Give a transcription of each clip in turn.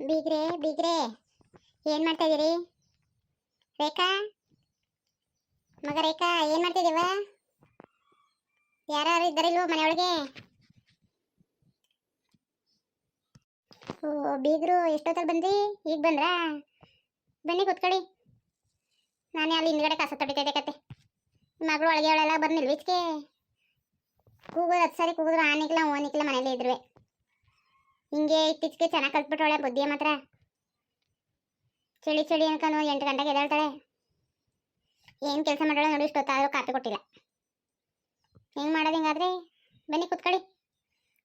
ಬೀಗ್ರೆ ಬೀಗ್ರೆ. ಏನ್ ಮಾಡ್ತಾ ಇದೀರಿ? ರೇಖಾ? ಮಗ ರೇಖಾ, ಏನ್ ಮಾಡ್ತಾ ಇದೀವ? ಯಾರು ಇದ್ದಾರಿಲ್ವೋ ಮನೆಯೊಳಗೆ? ಓ, ಬೀಗರು, ಎಷ್ಟೊತ್ತಲ್ಲಿ ಬಂದ್ರಿ? ಈಗ ಬಂದ್ರಾ? ಬನ್ನಿ ಕೂತ್ಕೊಳ್ಳಿ. ನಾನೇ ಅಲ್ಲಿ ಹಿಂದ್ಗಡೆ ಕಸ ತೊಡಿತೈತೆ ಮಗಳು ಒಳಗೆ ಅವಳೆಲ್ಲ ಇದಕ್ಕೆ ಕೂಗೋದು ಹತ್ತು ಸಾರಿ ಕೂಗಿದ್ರು ಆನಿಕ್ಲ, ಓನಿಕ್ಲ ಮನೇಲಿ ಇದ್ರುವೆ. ಹಿಂಗೆ ಇತ್ತೀಚೆಗೆ ಚೆನ್ನಾಗಿ ಕಲ್ತ್ಬಿಟ್ಟವಳೆ ಬುದ್ಧಿ ಮಾತ್ರ. ಚಳಿ ಚಳಿ ಅನ್ಕೊಂಡು ಎಂಟು ಗಂಟೆಗೆ ಎದ್ದೇಳ್ತಾಳೆ. ಏನು ಕೆಲಸ ಮಾಡೋಳ ನೋಡಿ ಇಷ್ಟೊತ್ತಾದರೂ ಕಾಪಿ ಕೊಟ್ಟಿಲ್ಲ. ಹೆಂಗೆ ಮಾಡೋದು ಹಿಂಗಾದ್ರೆ? ಬನ್ನಿ ಕೂತ್ಕೊಳ್ಳಿ.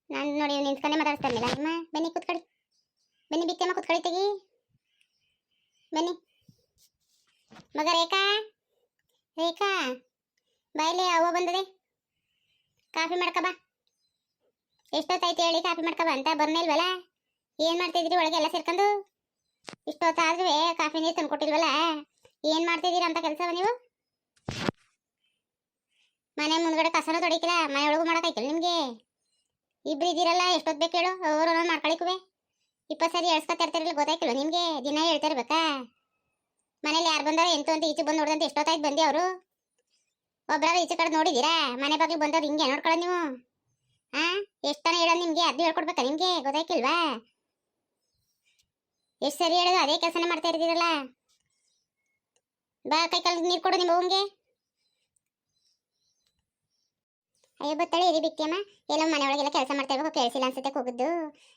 ನಾನು ನೋಡಿ ನಿಂತ್ಕೊಂಡೆ ಮಾತಾಡ್ತಾ ಅಮ್ಮ, ಬನ್ನಿ ಕೂತ್ಕೊಳ್ಳಿ. ಬನ್ನಿ ಬಿತ್ತಮ್ಮ ಕೂತ್ಕೊಳ್ಳಿ ತೆಗಿ. ಬನ್ನಿ. ಮಗ ರೇಖಾ ರೇಖಾ, ಬಾಯ್ಲಿ ಅವ್ವ ಬಂದದೆ. ಕಾಫಿ ಮಾಡ್ಕ ಬಾ. ಎಷ್ಟೊತ್ತಾಯ್ತು ಹೇಳಿ ಕಾಫಿ ಮಾಡ್ಕೊ ಅಂತ ಬರ್ನಿಲ್ವಲ್ಲ ಏನ್ ಮಾಡ್ತಿದ್ರಿ ಒಳಗೆ ಎಲ್ಲ ಸೇರ್ಕೊಂಡು? ಇಷ್ಟೊತ್ತಾದ್ರೂ ಕಾಫಿ ನೀರು ತಂದ್ಕೊಟ್ಟಿಲ್ವಲ್ಲ? ಏನ್ ಮಾಡ್ತಿದ್ದೀರಾ ಅಂತ ಕೆಲಸ ನೀವು? ಮನೆ ಮುಂದ್ಗಡೆ ಕಸನ ತೊಡಿಕಿಲ್ಲ, ಮನೆ ಒಳಗೂ ಮಾಡೋಕ್ಕಾಯ್ತಿಲ್ಲ ನಿಮ್ಗೆ? ಇಬ್ರು ಇದ್ದೀರಲ್ಲ, ಎಷ್ಟೊತ್ತು ಬೇಕು ಹೇಳು ಅವ್ರು ಮಾಡ್ಕೊಳಿಕುವೆ ಇಪ್ಪತ್ತು ಸರಿ ಎಳ್ಸ್ಕೊತಾ ಗೊತ್ತಾಯ್ತಿಲ್ಲ ನಿಮ್ಗೆ? ದಿನ ಹೇಳ್ತಾ ಇರ್ಬೇಕಾ? ಮನೇಲಿ ಯಾರು ಬಂದಾರ ಎಂತ ಅಂತ ಈಚೆ ಬಂದು ನೋಡ್ದಂತ ಎಷ್ಟೊತ್ತಾಯ್ತು ಬಂದಿ ಅವರು? ಒಬ್ಬರ ಈಚೆ ಕಡೆ ನೋಡಿದ್ದೀರಾ? ಮನೆ ಬಾಗಿಲು ಬಂದವ್ರು ಹಿಂಗೆ ನೋಡ್ಕೊಳ್ಳೋದು ನೀವು? ಆ ಎಷ್ಟನ ಹೇಳೋದು ನಿಮ್ಗೆ? ಅದು ಹೇಳ್ಕೊಡ್ಬೇಕಾ ನಿಮ್ಗೆ? ಗೊತ್ತಾಯ್ಕಿಲ್ವಾ ಎಷ್ಟು ಸರಿ ಹೇಳೋದು ಅದೇ ಕೆಲಸನೇ ಮಾಡ್ತಾ ಇರ್ತೀರಲ್ಲ? ಬಾ, ಕೈ ಕಾಲು ನೀರು ಕೊಡು ನಿಮ್ಮ ಅಯ್ಯೋ, ಬತ್ತಳೆ ಇರಿ ಬಿಟ್ಟಿಯಮ್ಮ ಎಲ್ಲ ಮನೆ ಒಳಗೆಲ್ಲ ಕೆಲಸ ಮಾಡ್ತಾ ಇರ್ಬೇಕು, ಕೇಳಿಸಿಲ್ಲ ಅನ್ಸುತ್ತೆ ಕೂಗಿದ್ದು.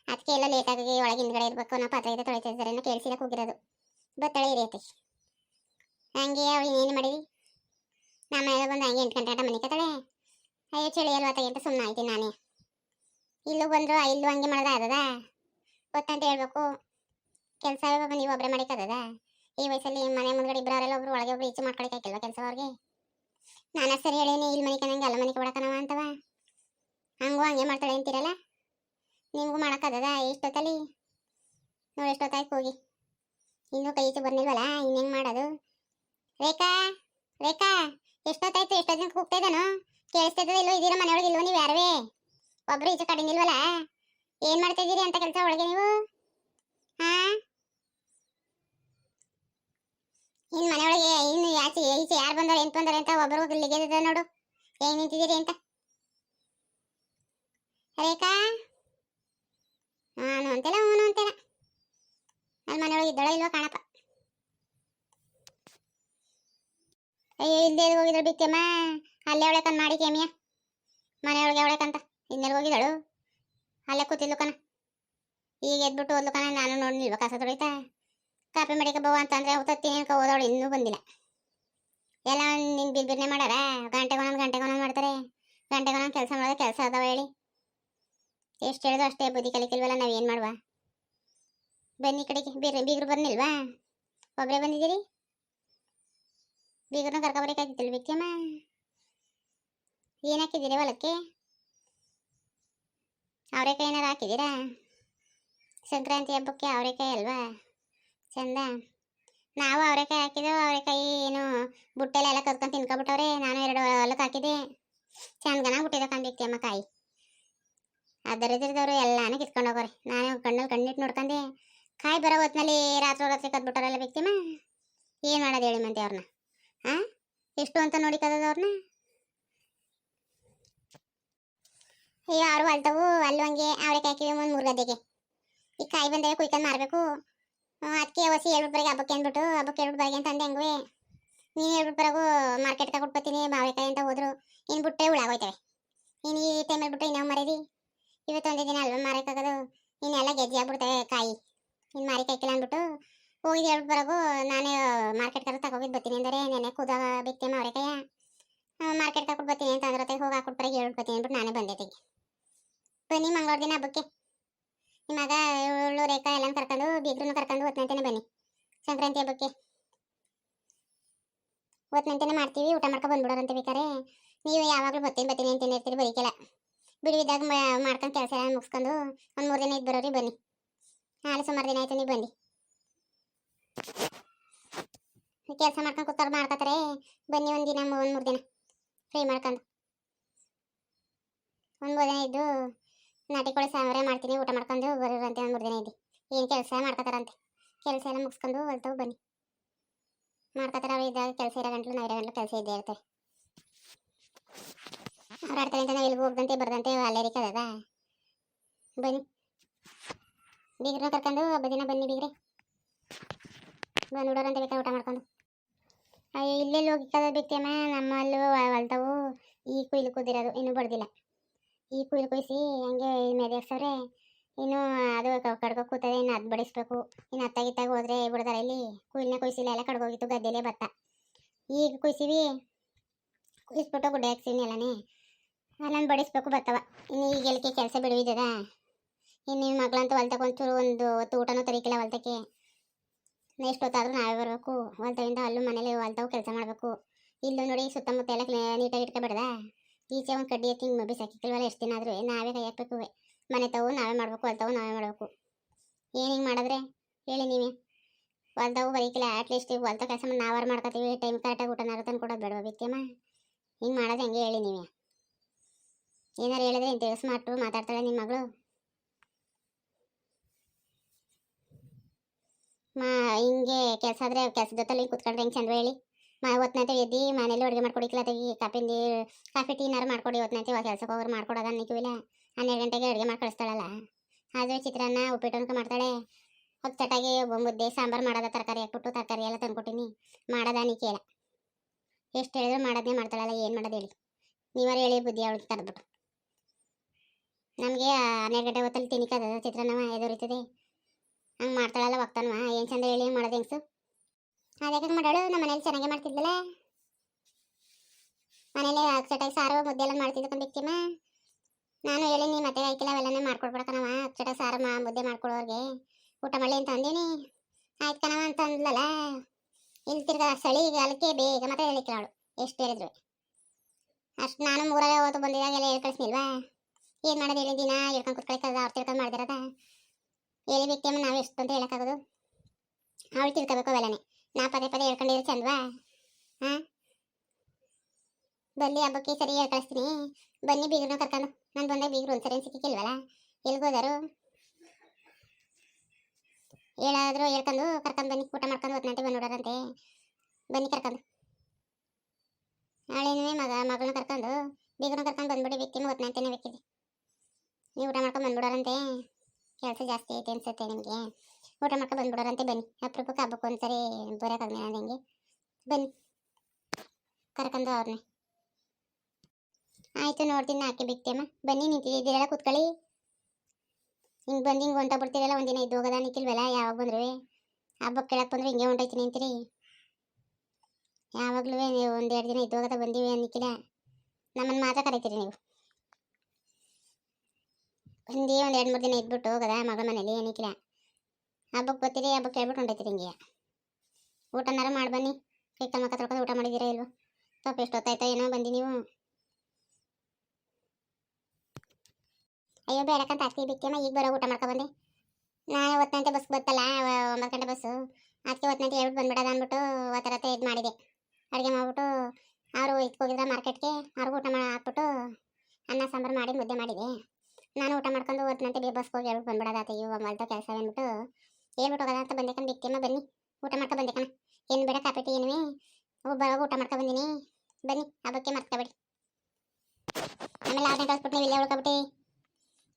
ಅದಕ್ಕೆ ಎಲ್ಲ ಲೇಟ್ ಆಗಿ ಒಳಗೆ ಹಿಂದ್ಗಡೆ ಇರ್ಬೇಕು ಅನ್ನೋ ಪಾತ್ರೆ ಇದೆ ತೊಳಿತಾ ಇದ್ದಾರೆ ಕೇಳಿಸಿಲ್ಲ ಕೂಗಿರೋದು. ಬತ್ತಳೆ ಇರಿ ಅತ್ತೆ. ಹಂಗೆ ಅವಳು ಏನು ಮಾಡಿದಿ ನಮ್ಮ ಮನೆಗೆ ಬಂದು ಹಂಗೆ ಎಂಟು ಗಂಟೆ ಆಟ ಮನೆ ಕತ್ತಾಳೆ ಅಯ್ಯೋ ಚಳಿ ಅಲ್ವಾ ಅಂತ ಸುಮ್ಮನೆ ಆಯ್ತೀನಿ ನಾನೇ. ಇಲ್ಲೂ ಬಂದ್ರು, ಇಲ್ಲೂ ಹಂಗೆ ಮಾಡ್ದ ಅದದ ಗೊತ್ತಂತ ಹೇಳ್ಬೇಕು. ಕೆಲಸ ನೀವು ಒಬ್ಬರೇ ಮಾಡಿಕದ ಈ ವಯಸ್ಸಲ್ಲಿ ಮನೆ ಮುಂದ್ಗಡೆ ಇಬ್ಬರವರೆಲ್ಲ ಒಬ್ರು ಒಳಗೆ ಒಬ್ರು ಈಚೆ ಮಾಡ್ಕೊಳಕ್ಕಾಗಿಲ್ವಾ ಕೆಲಸ ಅವ್ರಿಗೆ? ನಾನು ಸರಿ ಹೇಳೀನಿ, ಇಲ್ಲಿ ಮನೆ ಕನಂಗೆ ಅಲ್ಲ ಮನೆ ಕೊಡಕನವ ಅಂತವ? ಹಂಗೂ ಹಂಗೆ ಮಾಡ್ತಾಳೆ ಅಂತೀರಲ್ಲ? ನಿಮಗೂ ಮಾಡೋಕ್ಕದ ಎಷ್ಟೊತ್ತಲ್ಲಿ? ನೋಡಿ ಎಷ್ಟೊತ್ತಾಯ್ತು ಹೋಗಿ. ಇನ್ನೂ ಕೈ ಈಚೆ ಬರ್ನಿಲ್ವಲ್ಲ ಇನ್ನೇನು ಮಾಡೋದು? ರೇಖಾ ರೇಖಾ, ಎಷ್ಟೊತ್ತಾಯ್ತು? ಎಷ್ಟೊತ್ತಿನ ಹೋಗ್ತಾ ಇದ್ದಾನು? ಕೇಳಿಸ್ತಾ ಇದ್ದದ ಇಲ್ಲೋ ಇದೀರ ಮನೆಯೊಳಗೆ ಇಲ್ವೋ ನೀವು ಯಾರವೇ? ಒಬ್ರು ಈಚೆ ಕಡೆ ನಿಲ್ವಲ್ಲ ಏನ್ ಮಾಡ್ತಾ ಇದ್ದೀರಿ ಅಂತ ಕೆಲಸ ಒಳಗೆ ನೀವು? ಹಾ ಇನ್ ಮನೆಯೊಳಗೆ ಇನ್ನು ಯಾಚೆ, ಈಚೆ ಯಾರು ಬಂದವ್ರು ಎಂತ ಬಂದವ್ರು ಅಂತ ಒಬ್ರು ಲಿಗೆದ ನೋಡು. ಏನ್ ನಿಂತಿದ್ದೀರಿ ಅಂತ? ರೇಖಾ? ನಾನು ಅಂತೆಲ್ಲ, ಅವನು ಅಂತೆಲ್ಲ. ಅಲ್ಲಿ ಮನೆಯೊಳಗೆ ಇದ್ದಳ ಇಲ್ವಾ ಕಾಣಪ್ಪ. ಅಯ್ಯೋ ಇಲ್ಲದೆ ಹೋಗಿದ್ರು ಬಿತ್ತಮ್ಮ ಅಲ್ಲೇ ಅವಳೆಕನ್ ಮಾಡಿ ಕೇಮಿಯ ಮನೆಯೊಳಗೆ ಅವಳೆಕಂತ ಇನ್ನೆಲ್ಲಿ ಹೋಗಿದಳು ಅಲ್ಲೇ ಕೂತಿದ್ಲು ಕಣ. ಈಗ ಎದ್ಬಿಟ್ಟು ಓದ್ಲುಕನ ನಾನು ನೋಡ್ನಿಲ್ವ ಕಸ ತೊಳಿತಾ? ಕಾಪಿ ಮಡಿಕ ಬವ ಅಂತಂದ್ರೆ ಅವತ್ತತ್ತೀನಿ ಅನ್ಕ ಓದೋಳು, ಇನ್ನೂ ಬಂದಿಲ್ಲ. ಎಲ್ಲ ನಿನ್ ಬಿರ್ಬಿರ್ನೆ ಮಾಡಾರ ಗಂಟೆಗೊಂದೊಂದು ಗಂಟೆಗೊಂದೊಂದು ಮಾಡ್ತಾರೆ. ಗಂಟೆಗೊಂದೊಂದು ಕೆಲಸ ಮಾಡೋದು ಕೆಲಸ ಅದಾವ ಹೇಳಿ. ಎಷ್ಟು ಹೇಳಿದ್ರು ಅಷ್ಟೇ ಬುದ್ಧಿ ಕಲಿಕಿಲ್ವಲ್ಲ ಏನ್ ಮಾಡುವ? ಬನ್ನಿ ಕಡೆಗೆ, ಬೀರ್, ಬೀಗರು ಬಂದಿಲ್ವಾ ಒಬ್ಬರೇ ಬಂದಿದ್ದೀರಿ? ಬೀಗರನ್ನ ಕರ್ಕೊಬರಕಾಗಿತ್ತಲ್ಲ ವಿಕ್ಯಮ್ಮ ಏನ್ ಹಾಕಿದ್ದೀರಿ ಹೊಲಕ್ಕೆ? ಅವರೆಕಾಯಿ ಏನಾರು ಹಾಕಿದ್ದೀರಾ? ಸಂಕ್ರಾಂತಿ ಹಬ್ಬಕ್ಕೆ ಅವರೆಕಾಯಿ ಅಲ್ವಾ? ಚಂದ. ನಾವು ಅವರೆಕಾಯಿ ಹಾಕಿದೆವು ಅವರೆಕಾಯಿ ಏನು ಬುಟ್ಟೆಲೆಲ್ಲ ಕದ್ಕೊಂಡು ತಿನ್ಕೊಬಿಟ್ಟವ್ರೆ, ನಾನು ಎರಡು ಹೊಲಕ್ಕೆ ಹಾಕಿದೆ ಚಂದನ ಬಿಟ್ಟಿದೆ ಕಂಡಿಕ್ತಿ ಅಮ್ಮ ಕಾಯಿ. ಅದರಿದ್ರದವ್ರು ಎಲ್ಲಾನು ಕಿತ್ಕೊಂಡು ಹೋಗೋರಿ. ನಾನು ಕಣ್ಣಲ್ಲಿ ಕಣ್ಣಿಟ್ಟು ನೋಡ್ಕೊಂಡೆ. ಕಾಯಿ ಬರೋ ಹೊತ್ನಲ್ಲಿ ರಾತ್ರಿ ರಾತ್ರಿ ಕದ್ಬಿಟ್ಟವ್ರೆಲ್ಲ ವ್ಯಕ್ತಿಮ್ಮ. ಏನು ಮಾಡೋದು ಹೇಳಿ ಮಂತೆ ಅವ್ರನ್ನ? ಆ? ಎಷ್ಟು ಅಂತ ನೋಡಿ ಕದದವ್ರನ್ನ ಅಯ್ಯೋ, ಅವ್ರು ಹೊಲ್ತವು ಅಲ್ಲೂ ಹಂಗೆ ಅವರೆಕಾಯಿ ಕಾಯ್ಕಿವಿ ಒಂದು ಮೂರು ಗದ್ದೆಗೆ ಈ ಕಾಯಿ ಬಂದಾಗ ಕುಯ್ಕೊಂಡು ಮಾರಬೇಕು. ಅದಕ್ಕೆ ಹೊಸಿ ಹೇಳ್ಬಿಟ್ಟು ಬರೀ ಹಬ್ಬಕ್ಕೆ ಅಂದ್ಬಿಟ್ಟು, ಹಬ್ಬಕ್ಕೆ ಹೇಳ್ಬಿಟ್ಟು ಬರಿಗೆ ಅಂತಂದೆ ಹಂಗೆ. ನೀನು ನೀನು ಹೇಳ್ಬಿಟ್ಟು ಮಾರ್ಕೆಟ್ ಮಾರ್ಕೆಟ್ಗೆ ಕೊಟ್ಬತ್ತೀನಿ ಮಾವಿಕಾಯಿ ಅಂತ ಹೋದ್ರು. ಇನ್ನು ಬಿಟ್ಟೆ ಉಳಾಗೋಯ್ತವೆ ಇನ್ನು ಈ ಟೈಮಲ್ಲಿ ಬಿಟ್ಟು ಇನ್ನೂ ಇವತ್ತು ಒಂದೇ ದಿನ ಅಲ್ವಾ ಮಾರಕ್ಕಾಗೋದು ಇನ್ನೆಲ್ಲ ಗೆಜ್ಜೆ ಆಗ್ಬಿಡ್ತವೆ ಕಾಯಿ. ಇನ್ನು ಮಾರಿ ಕಾಯ್ಕಿಲ್ಲ ಅಂದ್ಬಿಟ್ಟು ಹೋಗಿ ಹೇಳ್ಬಿಟ್ಟು ಬರೋಗು ನಾನೇ ಮಾರ್ಕೆಟ್ ಕರ ತಗೋಗಿದ್ದು ಬರ್ತೀನಿ ಅಂದರೆ ನೆನೆ ಕೂದ ಬಿತ್ತೆ ಮಾವಿಕಾಯ ಮಾರ್ಕೆಟ್ ಹಾಕ್ಬಿಟ್ಟು ಬರ್ತೀನಿ ಅಂತ ಅಂದ್ರೆ ಹೋಗಿ ಹಾಕ್ಬಿಟ್ಟು ಎರಡು ಹೇಳ್ಬಿಟ್ಟು ಬರ್ತೀನಿ ಅಂದ್ಬಿಟ್ಟು ನಾನೇ ಬಂದೆ ಬನ್ನಿ ಮಂಗಳವಾರ ದಿನ ಹಬ್ಬಕ್ಕೆ. ನಿಮ್ಮ ಮಗ ಇವಳು ರೇಖಾ ಎಲ್ಲ ಕರ್ಕೊಂಡು ಬೀಗ್ರೂ ಕರ್ಕೊಂಡು ಓದ್ನಂತೇನೆ ಬನ್ನಿ. ಸಂಕ್ರಾಂತಿ ಹಬ್ಬಕ್ಕೆ. ಓದ್ನಂತೇನೆ ಮಾಡ್ತೀವಿ, ಊಟ ಮಾಡ್ಕೊ ಬಂದ್ಬಿಡೋರಂತೆ ಬೇಕಾರೆ. ನೀವು ಯಾವಾಗಲೂ ಬರ್ತೀನಿ ಬರ್ತೀನಿ ಅಂತೀನಿ ಇರ್ತೀರಿ ಬರೀಕೆಲ್ಲ ಬಿಡುವಿದ್ದಾಗ ಮಾಡ್ಕೊಂಡು ಕೆಲಸ ಎಲ್ಲ ಮುಗಿಸ್ಕೊಂಡು ಒಂದು ಮೂರು ದಿನ ಇದ್ದು ಬರೋರಿ ಬನ್ನಿ. ನಾಳೆ ಸುಮಾರು ದಿನ ಆಯ್ತು ನೀವು ಬನ್ನಿ. ಕೆಲಸ ಮಾಡ್ಕೊಂಡು ಕೂತ್ಕೊಂಡು ಮಾಡ್ಕೊತಾರೆ. ಬನ್ನಿ ಒಂದು ದಿನ, ಒಂದು ಮೂರು ದಿನ. ಫ್ರೀ ಮಾಡ್ಕೊಂಡು. ಒಂದು ಮೂರು ದಿನ ಇದ್ದು ನಾಟಿ ಕೋಳಿ ಸಾಂಬಾರೇ ಮಾಡ್ತೀನಿ, ಊಟ ಮಾಡ್ಕೊಂಡು ಬರೋರಂತೆ ಮೂರು ದಿನ ಇದ್ದು. ಏನು ಕೆಲಸ ಮಾಡ್ಕೋತಾರಂತೆ? ಕೆಲಸ ಎಲ್ಲ ಮುಗಿಸ್ಕೊಂಡು ಹೊಲ್ತಾವು ಬನ್ನಿ. ಮಾಡ್ಕೋತಾರ ಅವ್ರು ಇದ್ದಾಗ ಕೆಲಸ ಇರೋ ಗಂಟ್ಲು ನಾವು ಇರೋ ಗಂಟ್ಲು ಕೆಲಸ ಇದ್ದೇ ಇರ್ತವೆ ಅವ್ರು ಆಡ್ತಾರೆ ಅಂತ ನಾವು ಇಲ್ಲಿಗೆ ಹೋಗ್ದಂತೆ, ಬರ್ದಂತೆ, ಅಲ್ಲೇ ರೀಕದ ಬನ್ನಿ. ಬೀಗ್ರನ್ನ ಕರ್ಕೊಂಡು ಹಬ್ಬ ದಿನ ಬನ್ನಿ ಬೀಗ್ರೆ. ಬಂದು ನೋಡೋರಂತೆ ಬೇಕಾದ್ರೆ ಊಟ ಮಾಡ್ಕೊಂಡು. ಅಯ್ಯೋ, ಇಲ್ಲೆಲ್ಲಿ ಹೋಗಿ ಕದ ಬಿತ್ತೇಮ್ಮ ನಮ್ಮಲ್ಲೂ ಹೊಲ್ತಾವು. ಈ ಕುಯ್ಲು ಕುದಿರೋದು ಇನ್ನೂ ಬಡ್ದಿಲ್ಲ. ಈ ಕುಯ್ದು ಕುಯ್ಸಿ ಹಂಗೆ ಮೆದಕ್ಸವ್ರೆ ಇನ್ನು ಅದು ಕಡ್ಕೊ ಕೂತದೆ, ಇನ್ನು ಅದು ಬಡಿಸ್ಬೇಕು. ಇನ್ನು ಅತ್ತಾಗಿತ್ತಾಗ ಹೋದ್ರೆ ಬಿಡ್ತಾರೆ ಇಲ್ಲಿ. ಕುಯ್ಲನ್ನ ಕುಯ್ಸಿಲ್ಲ, ಎಲ್ಲ ಕಡ್ಗೋಗಿತ್ತು, ಗದ್ದೆಲೇ ಭತ್ತ ಈಗ ಕುಯ್ಸಿವಿ. ಕುಯ್ಸ್ಬಿಟ್ಟು ಗುಡ್ಡೆ ಹಾಕ್ಸಿವಿ ಎಲ್ಲನೇ. ಅಲ್ಲೊಂದು ಬಡಿಸ್ಬೇಕು ಬತ್ತವ. ಇನ್ನು ಈಗ ಎಲ್ಕೆ ಕೆಲಸ ಬಿಡುವಿದ್ದದ ಇನ್ನು ನಿಮ್ಮ ಮಗಳಂತೂ ಹೊಲ್ತಕ್ಕೆ ಒಂಚೂರು ಒಂದು ಹೊತ್ತು ಊಟನೂ ತರಿಕಿಲ್ಲ ಹೊಲ್ತಕ್ಕೆ. ಎಷ್ಟೊತ್ತಾದ್ರೂ ನಾವೇ ಬರಬೇಕು. ಹೊಲ್ತವಿಂದ ಅಲ್ಲೂ ಮನೇಲಿ ಹೊಲ್ತಾವು ಕೆಲಸ ಮಾಡಬೇಕು. ಇಲ್ಲೂ ನೋಡಿ ಸುತ್ತಮುತ್ತ ಎಲ್ಲ ಕ್ಲೀ ನೀಟಾಗಿ ಇಟ್ಕೊಬೇಡ್ದ ಈಚೆ ಒಂದು ಕಡ್ಡಿ ಎತ್ತಿ ಹಿಂಗೆ ಬಿಸಾಕಿಲ್ವಲ್ಲ ಎಷ್ಟು ದಿನ ಆದರೂ ನಾವೇ ಕೈ ಹಾಕ್ಬೇಕು ಮನೆ ತಾವು ನಾವೇ ಮಾಡಬೇಕು ಹೊಲ್ತಾವು ನಾವೇ ಮಾಡಬೇಕು. ಏನು ಹಿಂಗೆ ಮಾಡಿದ್ರೆ? ಹೇಳಿ ನೀವೇ. ಹೊಲ್ತಾವು ಬರೀಕಿಲ್ಲ ಅಟ್ಲೀಸ್ಟ್ ಈಗ ಹೊಲ್ತ ಕೆಲಸ ನಾವಾರು ಮಾಡ್ಕೊತೀವಿ ಟೈಮ್ ಕರೆಕ್ಟಾಗಿ ಊಟನಾರು ತಂದು ಕೊಡೋದು ಬೇಡವಾ ಬಿತ್ತಮ್ಮ ಹಿಂಗೆ ಮಾಡೋದು ಹೆಂಗೆ ಹೇಳಿ ನೀವೇ. ಏನಾರು ಹೇಳಿದ್ರೆ ಇಂತ ಸ್ಮಾರ್ಟು ಮಾತಾಡ್ತಾಳೆ ನಿಮ್ಮ ಮಗಳು? ಮಾ, ಹಿಂಗೆ ಕೆಲಸ ಆದರೆ ಕೆಲಸ ಕೂತ್ಕೊಂಡ್ರೆ ಹೆಂಗೆ ಚಂದ ಹೇಳಿ? ಹೊತ್ನಂತೆ ಎದ್ದು ಮನೇಲಿ ಅಡುಗೆ ಮಾಡ್ಕೊಡಿಕ್ಲತ್ತಿ ತೆಗಿ ಕಾಫಿ ಕಾಫಿ ಟೀನಾರು ಮಾಡ್ಕೊಡಿ ಹೊತ್ನಂತೆ ಕೆಲ್ಸಕ್ಕೆ ಹೋಗೋರು ಮಾಡ್ಕೊಡೋದ ಅನ್ನಿಕ್ಕಿಲ್ಲ ಹನ್ನೆರಡು ಗಂಟೆಗೆ ಅಡುಗೆ ಮಾಡಿ ಕಳಿಸ್ತಾಳಲ್ಲ. ಆದರೆ ಚಿತ್ರಾನ್ನ ಉಪ್ಪಿಟ್ಟು ಮಾಡ್ತಾಳೆ. ಹೊಚ್ಚಟಾಗಿ ಮುದ್ದೆ ಸಾಂಬಾರು ಮಾಡೋದ, ತರಕಾರಿ ಹಾಕ್ಬಿಟ್ಟು ತರಕಾರಿ ಎಲ್ಲ ತಂದ್ಕೊಟ್ಟಿನಿ. ಮಾಡೋದ ಕೇಳ ಎಷ್ಟು ಹೇಳಿದ್ರು ಮಾಡೋದೇ ಮಾಡ್ತಾಳಲ್ಲ, ಏನು ಮಾಡೋದು ಹೇಳಿ. ನೀವಾರು ಹೇಳಿ ಬುದ್ಧಿ ಅವಳಿಗೆ ಕರೆದ್ಬಿಟ್ಟು ನಮಗೆ ಹನ್ನೆರಡು ಗಂಟೆ ಹೊತ್ತಲ್ಲಿ ತಿನ್ನಿಕ್ಕದ ಚಿತ್ರಾನ್ನ ಎದುರಿತದೆ. ಹಂಗೆ ಮಾಡ್ತಾಳಲ್ಲ ಹೋಗ್ತಾನವ ಏನು ಚಂದ ಹೇಳಿ ಮಾಡೋದು ಹೆಂಗ್ಸು? ಅದಕ್ಕೆ ಮಾಡೋಳು? ನಮ್ಮ ಮನೇಲಿ ಚೆನ್ನಾಗೆ ಮಾಡ್ತಿದ್ಲಲ್ಲ ಮನೇಲಿ ಅಚ್ಚಟಾಗಿ ಸಾರು ಮುದ್ದೆ ಎಲ್ಲ ಮಾಡ್ತಿದ್ದು ಕಂಡಿಕ್ತಿಮ್ಮ ನಾನು ಹೇಳಿ, ನೀ ಮತ್ತೆ ಆಯ್ಕಿಲ್ಲ, ಅವೆಲ್ಲನೇ ಮಾಡ್ಕೊಡ್ಬಿಡಕ್ಕನವ. ಅಚ್ಚಟಾಗಿ ಸಾರು, ಮಾ, ಮುದ್ದೆ ಮಾಡ್ಕೊಳ್ಳೋರಿಗೆ ಊಟ ಮಾಡಲಿ ಅಂತ ಅಂದಿನಿ. ಆಯ್ತು ಕಣವ ಅಂತ ಅಂದ್ಲಲ್ಲ ಇಲ್ಲಿ ತಿರ್ಗಾ ಚಳಿಗಾಲಕ್ಕೆ ಬೇಗ ಮತ್ತೆ ಹೇಳಿಕ್ಕಿಲ್ಲ ಅವಳು. ಎಷ್ಟು ಹೇಳಿದ್ರು. ಅಷ್ಟು ನಾನು ಮೂರಾಗ ಓದು ಬಂದಿದ್ದಾಗೆಲ್ಲ ಹೇಳಿ ಕಳಿಸ್ನಿಲ್ವಾ? ಏನು ಮಾಡೋದು ಹೇಳಿ ದಿನ ಹೇಳ್ಕೊಂಡು ಕುತ್ಕೊಳಕ್ಕದ ಅವ್ರು ತಿಳ್ಕೊಂಡು ಮಾಡ್ದಿರದ? ಹೇಳಿ ಬಿತ್ತೇಮ್ಮ ನಾವು ಎಷ್ಟು ಅಂತ ಹೇಳೋಕ್ಕಾಗೋದು? ಅವಳು ತಿಳ್ಕೊಬೇಕು ಅವೆಲ್ಲನೇ. ನಾ ಪದೇ ಪದೇ ಹೇಳ್ಕೊಂಡಿದ್ರೆ ಚಂದ್ವಾ ಹಾಂ? ಬನ್ನಿ ಹಬ್ಬಕ್ಕೆ ಸರಿ ಹೇಳಿ ಬನ್ನಿ ಬೀಗ್ರನ್ನ ಕರ್ಕೊಂಡು. ನಾನು ಬಂದಾಗ ಬೀಗ್ರು ಒಂದ್ಸರಿ ಸಿಕ್ಕಿಲ್ವಲ್ಲ ಎಲ್ಗೋದಾರು ಹೇಳಾದ್ರು ಹೇಳ್ಕೊಂಡು ಕರ್ಕೊಂಡು ಬನ್ನಿ. ಊಟ ಮಾಡ್ಕೊಂಡು ಹೊತ್ತಂತೆ ಬಂದು ಬನ್ನಿ ಕರ್ಕೊಂಡು. ನಾಳೆನೇ ಮಗ ಮಗಳನ್ನ ಕರ್ಕೊಂಡು, ಬೀಗ್ರನ್ನ ಕರ್ಕೊಂಡು ಬಂದ್ಬಿಡಿ, ವ್ಯಕ್ತಿ ಹೊತ್ನಂತೆನೇ ಬೇಕಿದೆ ನೀವು ಊಟ ಮಾಡ್ಕೊಂಡು ಬಂದ್ಬಿಡೋರಂತೆ. ಕೆಲಸ ಜಾಸ್ತಿ ಐತೆ ಅನ್ಸುತ್ತೆ ನಿಮಗೆ. ಊಟ ಮಾಡ್ಕೊ ಬಂದ್ಬಿಡೋರಂತೆ ಬನ್ನಿ. ಅಪರೂಪಕ್ಕೆ ಹಬ್ಬಕ್ಕೆ ಒಂದ್ಸರಿ ಬರೋಕ್ಕಾಗಲಿಲ್ಲ ನಂಗೆ. ಬನ್ನಿ. ಕರ್ಕೊಂಡು ಅವ್ರನ್ನೇ ಆಯಿತು ನೋಡ್ತೀನಿ ಹಾಕಿ ಬಿಕ್ತೇಮ್ಮ ಬನ್ನಿ ನಿಂತಿದ್ದೀರಲ್ಲ ಕೂತ್ಕೊಳ್ಳಿ. ಹಿಂಗೆ ಬಂದು ಹಿಂಗೆ ಬಿಡ್ತೀವಲ್ಲ ಒಂದಿನ ಇದು ಹೋಗೋದ ನಿಂತಿಲ್ವಲ್ಲ ಯಾವಾಗ ಬಂದ್ರು ಹಬ್ಬಕ್ಕೆ ಕೇಳಕ್ಕೆ ಬಂದ್ರೆ ಹಿಂಗೆ ಹೊಂಟೈತೀನಿ ಅಂತೀರಿ ಯಾವಾಗಲೂ ನೀವು ಒಂದೆರಡು ದಿನ ಇದ್ದು ಹೋಗೋದ ಬಂದೀವಿ ಅನ್ನಿಕ್ಕಿಲ್ಲ ನಮ್ಮನ್ನು ಮಾತ್ರ ಕರಿತೀರಿ ನೀವು. ಬಂದು ಒಂದು ಎರಡು ಮೂರು ದಿನ ಇದ್ಬಿಟ್ಟು ಹೋಗದ ಮಗಳ ಮನೇಲಿ ಏನಿಕ್ಕಿಲ್ಲ ಹಬ್ಬಕ್ಕೆ ಬರ್ತೀರಿ ಹಬ್ಬಕ್ಕೆ ಹೇಳ್ಬಿಟ್ಟು ಹೊಂಟೈತಿರಿ ಹಿಂಗೆ. ಊಟನಾರ ಮಾಡಿ ಬನ್ನಿ. ಕೈ ಮುಖ ತೊಳ್ಕೊಂಡು ಊಟ ಮಾಡಿದ್ದೀರಾ ಇಲ್ವೋ? ಸ್ವಲ್ಪ ಎಷ್ಟೊತ್ತಾಯ್ತೋ ಏನೋ ಬಂದಿ ನೀವು. ಅಯ್ಯೋ, ಬೇಡಕ್ಕಂತ ಅಕ್ಕಿ ಬಿಕ್ಕೇಮ ಈಗ ಬರೋ ಊಟ ಮಾಡ್ಕೊ ಬಂದೆ. ನಾನು ಹೊತ್ತಂತೆ ಬಸ್ ಬತ್ತಲ್ಲ ಅವ- ಒಂಬತ್ತು ಗಂಟೆ ಬಸ್ಸು. ಅದಕ್ಕೆ ಹೊತ್ತಂತೆ ಹೇಳ್ಬಿಟ್ಟು ಬಂದ್ಬಿಡೋದು ಅಂದ್ಬಿಟ್ಟು ಒತ್ತರತ್ತೆ ಇದು ಮಾಡಿದೆ. ಅಡುಗೆ ಮಾಡ್ಬಿಟ್ಟು ಅವರು ಹೋಗಿದ್ರ ಮಾರ್ಕೆಟ್ಗೆ, ಅವ್ರಿಗೂ ಊಟ ಮಾಡಿ ಹಾಕ್ಬಿಟ್ಟು ಅನ್ನ, ಸಾಂಬಾರು ಮಾಡಿ ಮುದ್ದೆ ಮಾಡಿದೆ. ನಾನು ಊಟ ಮಾಡ್ಕೊಂಡು ಓದ್ನಂತೆ ಬೇ ಬಸ್ಗೆ ಹೋಗಿ ಹೇಳ್ಬಿಟ್ಟು ಬಂದ್ಬಿಡೋದಾತ ಇವ ಮಲ್ತ ಕೆಲಸ ಅಂದ್ಬಿಟ್ಟು ಹೇಳ್ಬಿಟ್ಟು ಹೋಗೋದ ಅಂತ ಬಂದೆ ಕಣ ಬಿಕ್ಕೇಮ ಬನ್ನಿ, ಊಟ ಮಾಡ್ಕೊ ಬಂದೆ ಕಣ. ಏನು ಬೇಡ ಕಾಪಿ ಟೀ ಏನುವೆ ಬರೋ ಊಟ ಮಾಡ್ಕೊ ಬಂದಿನಿ. ಬನ್ನಿ, ಹಬ್ಬಕ್ಕೆ ಮರ್ತಬೇಡಿ. ಆಮೇಲೆ ಆರನೇ ಕಳ್ಸ್ಬಿಟ್ಟು ನೀವು ಇಲ್ಲೇ ಉಳ್ಕೊಬಿಟ್ಟು.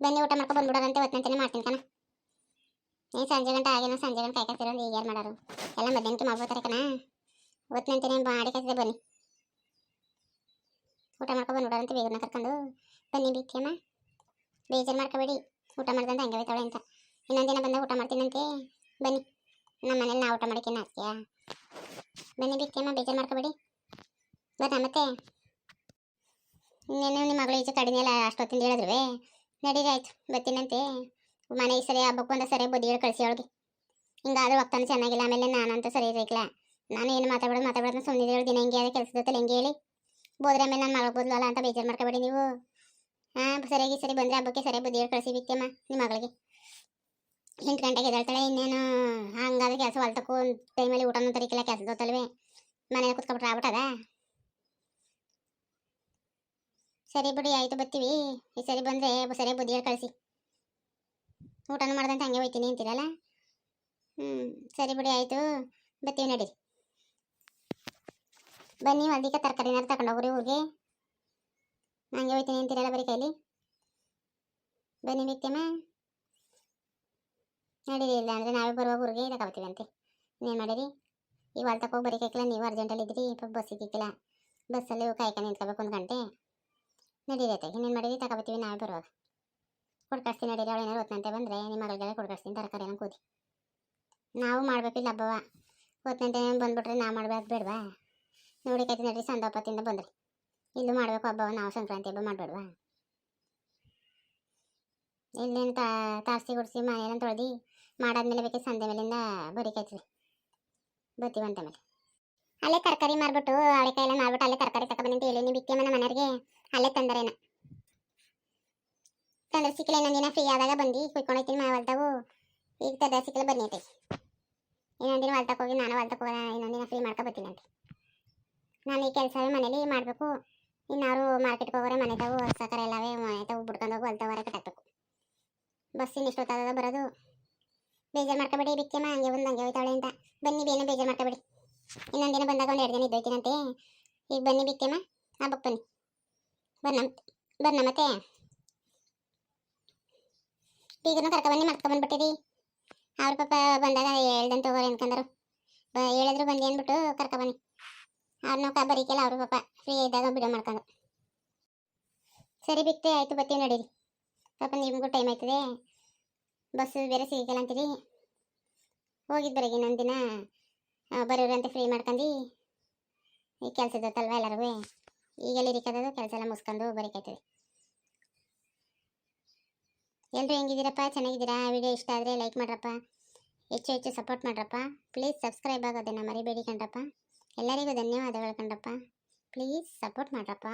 ಬನ್ನಿ, ಊಟ ಮಾಡ್ಕೊ ಬಂದ್ಬಿಡೋದಂತೆ, ಓದ್ನಂತೆನೇ ಮಾಡ್ತೀನಿ ಕಣ. ನೀನು ಸಂಜೆ ಗಂಟೆ ಆಗೇನೋ, ಸಂಜೆ ಗಂಟೆ ಕಾಯ್ಕೊತಿರೋ ಈಗ ಯಾರು ಮಾಡೋರು. ಎಲ್ಲ ಮಧ್ಯಾಹ್ನಕ್ಕೆ ಮಾಡ್ಬೋತಾರೆ ಕಣ. ಓದ್ನಂತೆನೇ ಮಾಡಿ ಕತ್ತಿದೆ ಬನ್ನಿ. ಊಟ ಮಾಡ್ಕೊ ಬಂದ್ಬಿಡೋದಂತೆ ಬೇಗನ ಕರ್ಕೊಂಡು. ಬನ್ನಿ ಬಿಕ್ಕೇಮ್ಮ ಬೇಜಾರು ಮಾಡ್ಕೋಬೇಡಿ. ಊಟ ಮಾಡ್ದಂತ ಹಂಗೆ ಹೋಯ್ತಾಳೆ ಅಂತ. ಇನ್ನೊಂದು ದಿನ ಬಂದಾಗ ಊಟ ಮಾಡ್ತೀನಂತೆ. ಬನ್ನಿ. ನಮ್ಮ ಮನೇಲಿ ನಾ ಊಟ ಮಾಡಕ್ಕೆ ನಾಚಿಕೆಯ ಬನ್ನಿ ಬಿಕ್ಕೇಮ್ಮ ಬೇಜಾರು ಮಾಡ್ಕೋಬೇಡಿ. ಬರ್ತಾ ಮತ್ತೆ? ಇನ್ನೇನು ನಿಮ್ಮ ಮಗಳು ಈಚೆ ಕಡಿಮೆ ಅಲ್ಲ ಅಷ್ಟೊತ್ತಿಂದ ಹೇಳಿದ್ರುವೆ. ನಡೀರಿ, ಆಯ್ತು. ಬರ್ತೀನಂತೆ. ಮನೆ ಈ ಸರಿ ಹಬ್ಬಕ್ಕೆ ಅಂತ ಸರಿ ಬುದ್ಧಿ ಹೇಳಿ ಕಳಿಸಿ ಅವಳಿಗೆ. ಹಿಂಗಾದ್ರೂ ಹೋಗ್ತಾನೆ ಚೆನ್ನಾಗಿಲ್ಲ. ಆಮೇಲೆ ನಾನಂತೂ ಸರಿ ಇರಲಿಲ್ಲ ನಾನು ಏನು ಮಾತಾಡೋದು ಮಾತಾಡೋದು ಸುಮ್ಮನೆ ದಿನ ಹಿಂಗೆ ಅದೇ ಹೆಂಗೆ ಹೇಳಿ. ಬೋದ್ರೆ ಆಮೇಲೆ ನಾನು ಮಗಳು ಬದಲಲ್ಲ ಅಂತ ಬೇಜಾರು ಮಾಡ್ಕೋಬೇಡಿ ನೀವು. ಹಾಂ ಸರಿಯಾಗಿ ಸರಿ ಬಂದರೆ ಹಬ್ಬಕ್ಕೆ ಸರಿ ಬುದ್ಧಿ ಹೇಳಿ ಕಳಿಸಿ ಬಿತ್ತಮ್ಮ ನಿಮ್ಮ ಮಗಳಿಗೆ. ಎಂಟು ಗಂಟೆಗೆ ಎದ್ದೇಳ್ತಾಳೆ, ಇನ್ನೇನು, ಹಂಗಾದ್ರೆ ಕೆಲಸ ಹೊಲ್ತಕ್ಕೂ ಟೈಮಲ್ಲಿ ಊಟನೂ ತರಿಕಿಲ್ಲ ಕೆಲಸ ತೋತಲ್ವೇ ಮನೇಲಿ ಕುತ್ಕೊಬಿಟ್ರೆ ಆಗ್ಬಿಟ್ಟದ? ಸರಿ ಬಿಡಿ, ಆಯಿತು, ಬರ್ತೀವಿ. ಈ ಸರಿ ಬಂದರೆ ಸರಿ ಬುದ್ಧಿ ಹೇಳಿ ಕಳಿಸಿ ಊಟನೂ ಮಾಡ್ದಂತ ಹಂಗೆ ಹೋಯ್ತೀನಿ ಅಂತೀರಲ್ಲ? ಹ್ಞೂ ಸರಿ ಬಿಡಿ, ಆಯಿತು, ಬರ್ತೀವಿ ನಡೀರಿ ಬನ್ನಿ ಅದಕ್ಕೆ ತರಕಾರಿನಾರು ತಗೊಂಡೋಗ್ರಿ ಊರಿಗೆ. ಹಂಗೆ ಹೋಯ್ತೀನಿ ಅಂತೀರಲ್ಲ ಬರೀ ಕೈಲಿ? ಬನ್ನಿ ವ್ಯಕ್ತಿಯಮ್ಮ ನಡೀರಿ ಇಲ್ಲ ಅಂದರೆ ನಾವೇ ಬರುವಾಗ ಊರಿಗೆ ತಗೋತೀವಿ ಅಂತೆ ಇನ್ನೇನು ಮಾಡಿರಿ ಈಗ ವಾಲ್ ತಗೋ ಬರೀ ಕೈಕಿಲ್ಲ, ನೀವು ಅರ್ಜೆಂಟಲ್ಲಿ ಇದ್ರಿ ಬಸ್ ಇಕ್ಕಿಲ್ಲ ಬಸ್ಸಲ್ಲಿ ಕಾಯ್ಕೊಂಡು ನಿಂತ್ಕೋಬೇಕು ಒಂದು ಗಂಟೆ. ನಡೀರಿ ಆಯ್ತು ಇನ್ನೇನು ಮಾಡಿರಿ ತಗೋಬತ್ತೀವಿ ನಾವೇ ಬರುವಾಗ. ಕೊಡ್ಕಳಿಸ್ತೀನಿ ನಡೀರಿ, ಅವಳು ಏನಾರು ಹೊತ್ತಂತೆ ಬಂದರೆ ನಿಮ್ಮ ಮಗಳಿಗೆಲ್ಲ ಕೊಡ್ಕಳಿಸ್ತೀನಿ ತರಕಾರಿ ಎಲ್ಲ ಕೂದಿ. ನಾವು ಮಾಡಬೇಕಿಲ್ಲ ಹಬ್ಬವ. ಹೊತ್ತಂತೆ ಬಂದುಬಿಟ್ರೆ ನಾವು ಮಾಡಬೇಕು ಬೇಡವಾ? ನೋಡಿ ಕೈತಿ ನಡ್ರಿ ಸಂದೋಪತ್ತಿಂದ ಬಂದ್ರಿ. ಇಲ್ಲೂ ಮಾಡಬೇಕು ಹಬ್ಬ, ನಾವು ಸಂಕ್ರಾಂತಿ ಹಬ್ಬ ಮಾಡಬೇಡ್ವಾ? ಇಲ್ಲೇನು ತಾ ತಾರ್ಸಿ ಗುಡಿಸಿ ಮನೆಯನ್ನ ತೊಳೆದು ಮಾಡಾದ್ಮೇಲೆ ಬೇಕಿದ್ರೆ ಸಂಜೆ ಮೇಲಿಂದ ಬರಿಕೈತೀವಿ ಬರ್ತೀವಂತ ಮೇಲೆ. ಅಲ್ಲೇ ತರಕಾರಿ ಮಾರ್ಬಿಟ್ಟು ಅಳೆಕಾಯಿ ಎಲ್ಲ ಮಾರ್ಬಿಟ್ಟು ಅಲ್ಲೇ ತರಕಾರಿ ತಗೊಬಂದು ಅಂತ ಹೇಳಿ ನೀವು ಮನೆ ಮನೆಯವ್ರಿಗೆ? ಅಲ್ಲೇ ತಂದರೇನ? ತಂದ್ರೆ ಸಿಕ್ಕಲೆ ಇನ್ನೊಂದು ದಿನ ಫ್ರೀ ಆದಾಗ ಬಂದು ಕುಯ್ಕೊಂಡೋಗ್ತೀನಿ ಮನೆ ಹೊಲ್ದಾವು ಈಗ ತದ ಸಿಕ್ಕಲೆ ಬನ್ನಿ ಐತೆ ಇನ್ನೊಂದು ದಿನ ಹೊಲ್ತಕ್ಕೆ ಹೋಗಿ ನಾನು ಹೊಲ್ದಾಗ ಹೋಗೋಣ ದಿನ ಫ್ರೀ ಮಾಡ್ಕೊ ಅಂತ. ನಾನು ಈ ಕೆಲಸ ಮನೇಲಿ ಮಾಡಬೇಕು. ಇನ್ನಾರು ಮಾರ್ಕೆಟ್ಗೆ ಹೋಗೋರೆ, ಮನೆ ತಾವು ಸಕ್ಕರ ಎಲ್ಲವೇ ಮನೆ ತಾವು ಬಿಡ್ಕೊಂಡು ಹೋಗಿ ಹೊಲ್ತವರೆ ಕಟ್ಟಾಕ್ಬೇಕು ಬಸ್ಸಿನ ಬರೋದು. ಬೇಜಾರು ಮಾಡ್ಕೊಬೇಡಿ ಬಿಕ್ಕಮ್ಮ ಹಂಗೆ ಒಂದು ಹಂಗೆ ಹೋಯ್ತಾಳೆ ಅಂತ. ಬನ್ನಿ ಬೇನೆ ಬೇಜಾರು ಮಾಡ್ಕೊಬೇಡಿ. ಇನ್ನೊಂದು ದಿನ ಬಂದಾಗ ಒಂದು ಎರಡು ದಿನ ಇದ್ದೋಯ್ತೀನಂತೆ. ಈಗ ಬನ್ನಿ ಬಿಕ್ಕಮ್ಮ ಹಬ್ಬಕ್ಕೆ ಬನ್ನಿ. ಬರ್ನ ಬರ್ನ ಮತ್ತೆ. ಬೀಗನ ಕರ್ಕೊಬನ್ನಿ ಮರ್ಕೊಬಂದ್ಬಿಟ್ಟಿರಿ ಅವ್ರ ಪಾಪ ಬಂದಾಗ ಹೇಳ್ದಂತ ಹೋಗೋರು ಅನ್ಕಂದರು. ಹೇಳಿದ್ರು ಬಂದು ಅಂದ್ಬಿಟ್ಟು ಕರ್ಕೊಬನ್ನಿ ಅವ್ರನ್ನ ಕಾ ಬರೀಕೆಲ್ಲ ಅವ್ರ ಪಾಪ ಫ್ರೀ ಇದ್ದಾಗ ಬಿಡೋ ಮಾಡ್ಕೊಂಡು. ಸರಿ ಬಿಕ್ತೆ ಆಯಿತು, ಬರ್ತೀವಿ ನಡೀರಿ ಪಾಪ ನಿಮಗೂ ಟೈಮ್ ಆಯ್ತದೆ. ಬಸ್ಸು ಬೇರೆ ಸಿಗಲ್ಲ ಅಂತೀರಿ? ಹೋಗಿದ್ದು ದಿನ. ಬರೋರಂತೆ ಫ್ರೀ ಮಾಡ್ಕೊಂಡು. ಈ ಕೆಲಸ ಇದ್ದಲ್ವಾ ಎಲ್ಲರಿಗೂ? ಈಗೆಲ್ಲ ಇರಿಕದ್ದು, ಕೆಲಸ ಎಲ್ಲ ಮುಸ್ಕೊಂಡು ಬರೀಕಾಯ್ತದೆ ಎಲ್ಲರೂ ಹೆಂಗಿದ್ದೀರಪ್ಪ? ಚೆನ್ನಾಗಿದ್ದೀರಾ? ವಿಡಿಯೋ ಇಷ್ಟ ಆದರೆ ಲೈಕ್ ಮಾಡ್ರಪ್ಪ. ಹೆಚ್ಚು ಹೆಚ್ಚು ಸಪೋರ್ಟ್ ಮಾಡ್ರಪ್ಪ. ಪ್ಲೀಸ್ ಸಬ್ಸ್ಕ್ರೈಬ್ ಆಗೋದನ್ನು ಮರಿಬೇಡಿ ಕಣ್ರಪ್ಪ. ಎಲ್ಲರಿಗೂ ಧನ್ಯವಾದಗಳು ಕಂಡಪ್ಪ ಪ್ಲೀಸ್ ಸಪೋರ್ಟ್ ಮಾಡ್ರಪ್ಪ.